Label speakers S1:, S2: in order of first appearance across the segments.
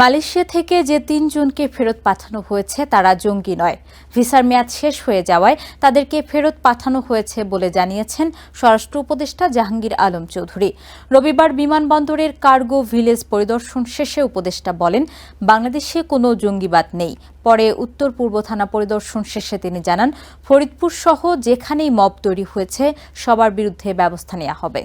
S1: Malaysia থেকে যে তিনজনকে ফেরত পাঠানো হয়েছে, তারা জঙ্গি নয়। ভিসার মেয়াদ শেষ হয়ে যাওয়ায় তাদেরকে ফেরত পাঠানো হয়েছে বলে জানিয়েছেন স্বরাষ্ট্র উপদেষ্টা জাহাঙ্গীর আলম চৌধুরী। রবিবার বিমানবন্দরের কার্গো ভিলেজ পরিদর্শন শেষে উপদেষ্টা বলেন, বাংলাদেশে কোনো জঙ্গিবাদ নেই। পরে উত্তর পূর্ব থানা পরিদর্শন শেষে তিনি জানান ফরিদপুর সহ যেখানেই মব তৈরি হয়েছে, সবার বিরুদ্ধে ব্যবস্থা নেওয়া হবে।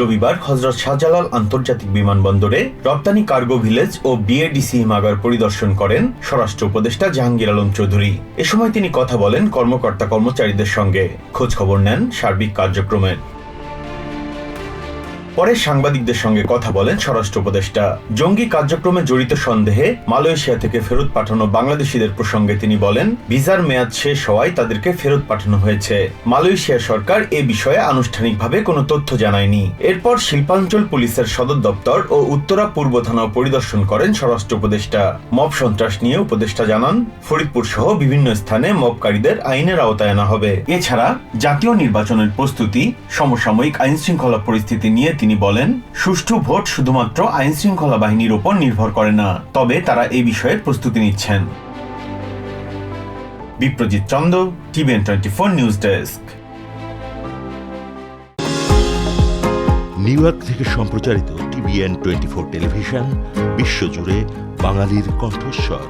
S2: রবিবার হজরত শাহজালাল আন্তর্জাতিক বিমানবন্দরে রপ্তানি কার্গো ভিলেজ ও বিএডিসি হিমাগার পরিদর্শন করেন স্বরাষ্ট্র উপদেষ্টা জাহাঙ্গীর আলম চৌধুরী। এ সময় তিনি কথা বলেন কর্মকর্তা কর্মচারীদের সঙ্গে। খোঁজ খবর নেন সার্বিক কার্যক্রমের। পরে সাংবাদিকদের সঙ্গে কথা বলেন স্বরাষ্ট্র উপদেষ্টা। জঙ্গি কার্যক্রমে জড়িত সন্দেহে মালয়েশিয়া থেকে ফেরত পাঠানো বাংলাদেশিদের প্রসঙ্গে তিনি বলেন, ভিসার মেয়াদ শেষ হওয়ায় তাদেরকে ফেরত পাঠানো হয়েছে। মালয়েশিয়া সরকার এ বিষয়ে আনুষ্ঠানিকভাবে কোনো তথ্য জানায়নি। এরপর শিল্পাঞ্চল পুলিশের সদর দপ্তর ও উত্তরা পূর্ব থানা পরিদর্শন করেন স্বরাষ্ট্র উপদেষ্টা। মব সন্ত্রাস নিয়ে উপদেষ্টা জানান, ফরিদপুর সহ বিভিন্ন স্থানে মবকারীদের আইনের আওতায় আনা হবে। এছাড়া জাতীয় নির্বাচনের প্রস্তুতি, সমসাময়িক আইন শৃঙ্খলা পরিস্থিতি নিয়ে তিনি বলেন, সুষ্ঠু ভোট শুধুমাত্র আইন শৃঙ্খলা বাহিনীর উপর নির্ভর করে না, তবে তারা এই বিষয়ে প্রস্তুতি নিচ্ছেন। Biprojit Chanda TVN twenty four news desk.
S3: New York থেকে সম্প্রচারিত টিভিএন টোয়েন্টি ফোর টেলিভিশন, বিশ্বজুড়ে বাঙালির কণ্ঠস্বর।